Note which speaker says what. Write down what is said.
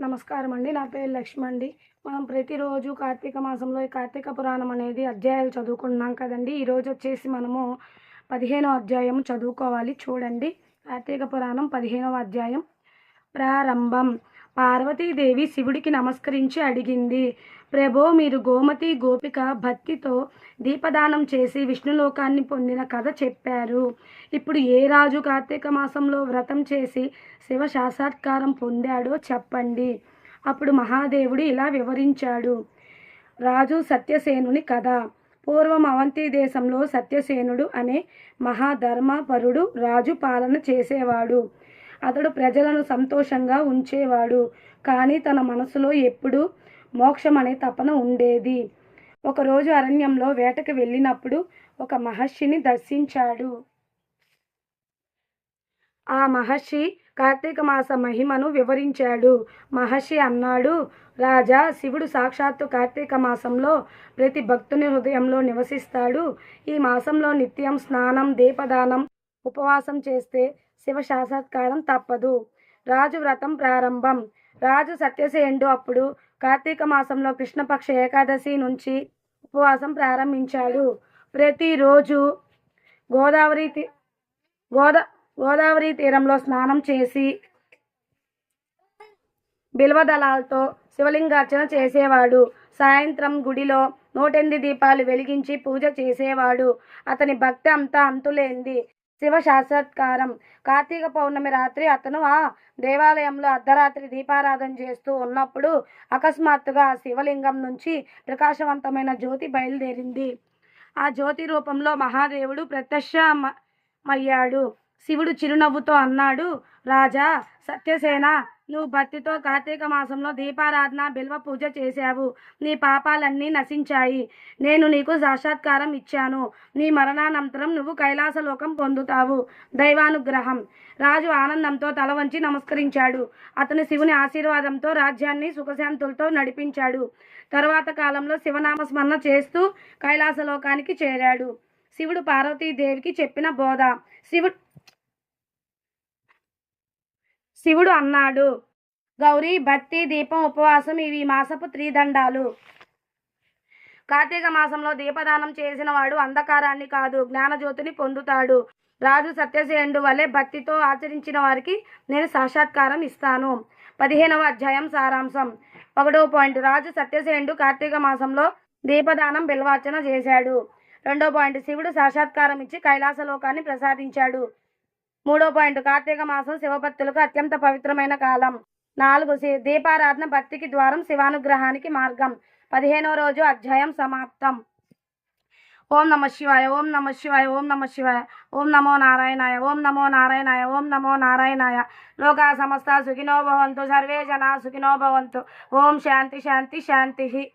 Speaker 1: నమస్కారం అండి నా పేరు లక్ష్మి అండి మనం ప్రతిరోజు కార్తీక మాసంలో ఈ కార్తీక పురాణం అనేది అధ్యాయాలు చదువుకున్నాం కదండి. ఈరోజు వచ్చేసి మనము పదిహేనో అధ్యాయం చదువుకోవాలి. చూడండి. కార్తీక పురాణం పదిహేనవ అధ్యాయం ప్రారంభం. పార్వతీదేవి శివుడికి నమస్కరించి అడిగింది. ప్రభో మీరు గోమతి గోపిక భక్తితో దీపదానం చేసి విష్ణులోకాన్ని పొందిన కథ చెప్పారు. ఇప్పుడు ఏ రాజు కార్తీక మాసంలో వ్రతం చేసి శివ సాక్షాత్కారం పొందాడో చెప్పండి. అప్పుడు మహాదేవుడు ఇలా వివరించాడు. రాజు సత్యసేనుని కథ. పూర్వం అవంతి దేశంలో సత్యసేనుడు అనే మహాధర్మపరుడు రాజు పాలన చేసేవాడు. అతడు ప్రజలను సంతోషంగా ఉంచేవాడు కానీ తన మనసులో ఎప్పుడూ మోక్షం అనే తపన ఉండేది. ఒకరోజు అరణ్యంలో వేటకు వెళ్ళినప్పుడు ఒక మహర్షిని దర్శించాడు. ఆ మహర్షి కార్తీక మాస మహిమను వివరించాడు. మహర్షి అన్నాడు రాజా శివుడు సాక్షాత్తు కార్తీక మాసంలో ప్రతి భక్తుని హృదయంలో నివసిస్తాడు. ఈ మాసంలో నిత్యం స్నానం దీపదానం ఉపవాసం చేస్తే శివ సాక్షాత్కారం తప్పదు. రాజు వ్రతం ప్రారంభం. రాజు సత్యసేనుడు అప్పుడు కార్తీక మాసంలో కృష్ణపక్ష ఏకాదశి నుంచి ఉపవాసం ప్రారంభించాడు. ప్రతిరోజు గోదావరి తీ- గోదా గోదావరి తీరంలో స్నానం చేసి బిల్వదళాలతో శివలింగార్చన చేసేవాడు. సాయంత్రం గుడిలో నూటెనిమిది దీపాలు వెలిగించి పూజ చేసేవాడు. అతని భక్తి అంతా అంతులేంది. శివ సాక్షాత్కారం కార్తీక పౌర్ణమి రాత్రి అతను ఆ దేవాలయంలో అర్ధరాత్రి దీపారాధన చేస్తూ ఉన్నప్పుడు అకస్మాత్తుగా ఆ శివలింగం నుంచి ప్రకాశవంతమైన జ్యోతి బయలుదేరింది. ఆ జ్యోతి రూపంలో మహాదేవుడు ప్రత్యక్షమయ్యాడు. శివుడు చిరునవ్వుతో అన్నాడు రాజా సత్యసేన నువ్వు భక్తితో కార్తీక మాసంలో దీపారాధన బిల్వ పూజ చేశావు. నీ పాపాలన్నీ నశించాయి. నేను నీకు సాక్షాత్కారం ఇచ్చాను. నీ మరణానంతరం నువ్వు కైలాసలోకం పొందుతావు. దైవానుగ్రహం. రాజు ఆనందంతో తల వంచి నమస్కరించాడు. అతను శివుని ఆశీర్వాదంతో రాజ్యాన్ని సుఖశాంతులతో నడిపించాడు. తరువాత కాలంలో శివనామస్మరణ చేస్తూ కైలాసలోకానికి చేరాడు. శివుడు పార్వతీదేవికి చెప్పిన బోధ. శివుడు శివుడు అన్నాడు. గౌరీ భక్తి దీపం ఉపవాసం ఇవి మాసపు త్రిదండాలు. కార్తీక మాసంలో దీపదానం చేసిన వాడు అంధకారాన్ని కాదు జ్ఞానజ్యోతిని పొందుతాడు. రాజు సత్యసేనుడు వలె భక్తితో ఆచరించిన వారికి నేను సాక్షాత్కారం ఇస్తాను. పదిహేనవ అధ్యాయం సారాంశం. ఒకటో పాయింట్. రాజు సత్యసేనుడు కార్తీక మాసంలో దీపదానం బిల్వార్చన చేశాడు. రెండో పాయింట్. శివుడు సాక్షాత్కారం ఇచ్చి కైలాసలోకాన్ని ప్రసాదించాడు. మూడో పాయింట్ కార్తీక మాసం శివభక్తులకు అత్యంత పవిత్రమైన కాలం. నాలుగు శి- దీపారాధన భక్తికి ద్వారం శివానుగ్రహానికి మార్గం. పదిహేనో రోజు అధ్యాయం సమాప్తం. ఓం నమ శివాయ ఓం నమ శివాయ ఓం నమ శివాయ ఓం నమో నారాయణాయ ఓం నమో నారాయణాయ ఓం నమో నారాయణాయ. లోకా సమస్త సుఖినో భవంతు సర్వే జనా సుఖినో భవంతు. ఓం శాంతి శాంతి శాంతి.